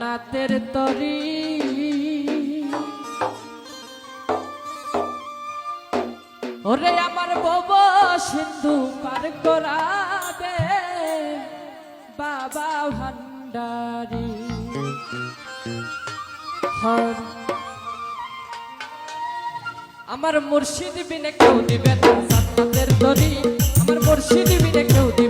জান্নাতের তরি। ওরে আমার বব সিন্ধু পার করাবে, বাবা ভান্ডারি। আমার মুর্শিদ বিনে কেউ দিবে না জান্নাতের তরি। আমার মুর্শিদ বিনে কেউ দিবে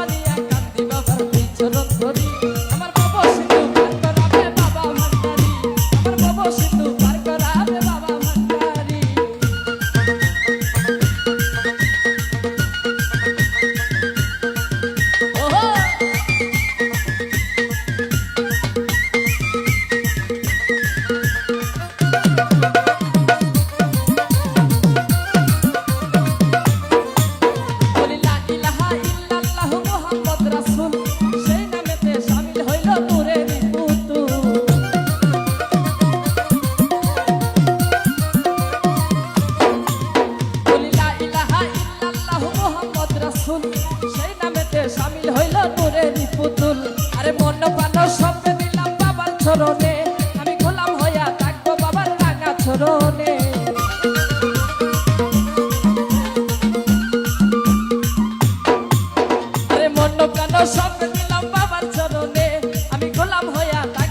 everybody. Else.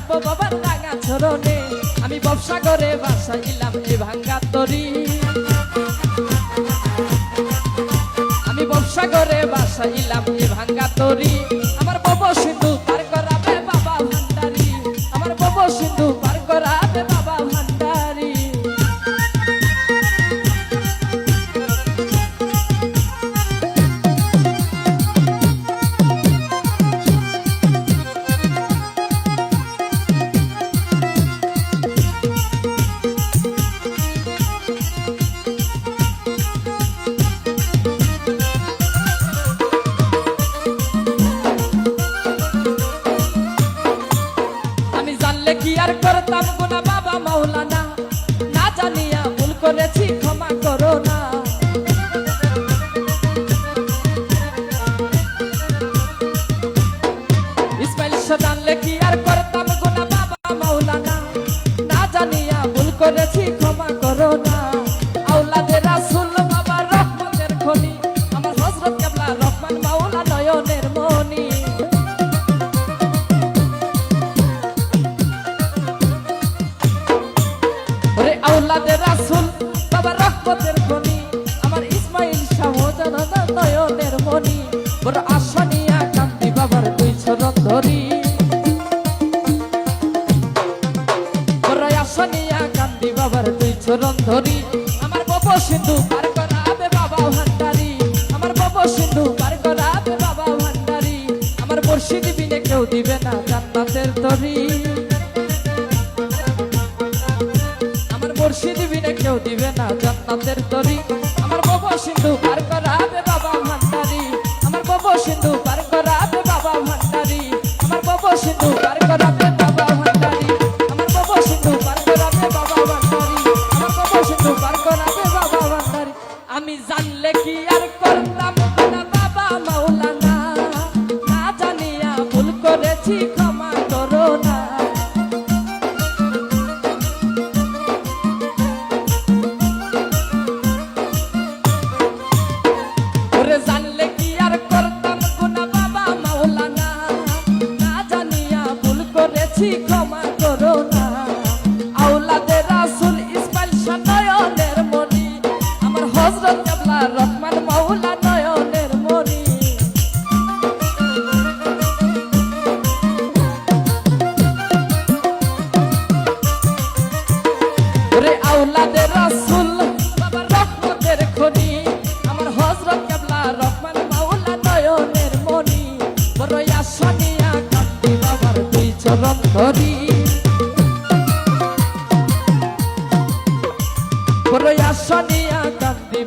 থাকব বাবার রাঙা চরণে আমি ব্যবসা করে বাসাইলাম এ ভাঙ্গা তরি। আমি ব্যবসা করে বাসাইলাম এ ভাঙ্গা তরি। আমার বব ক্ষমা করো না। আওলাদের রাসূল বাবা রহমতের খনি। আমার হযরত কাবলা রহমান মাওলা নয়নের মনি ওরে আউলাদের রাসূল বাবা রহমতের খনি। চরণ ধরি আমার বপ সিন্ধু পার করাবে বাবা ভান্ডারি? আমার বপ সিন্ধু পার করাবে বাবা ভান্ডারি? আমার মুর্শিদ বিনে কেউ দিবে না জান্নাতের তরি। আমার মুর্শিদ বিনে কেউ দিবে না জান্নাতের তরি। আমার বপ সিন্ধু পার করাবে বাবা ভান্ডারি? আমার বপ সিন্ধু কি আর করলাম? বাবা মাওলা আউলাদে রাসুল বাবা রহমতের খনি। আমার হজরত কেবলা রহমান মাওলা নয়নের মনি বড় আসনিয়া কান্দি বাবার দুই চরণ ধরি। বড় আসনিয়া কান্দি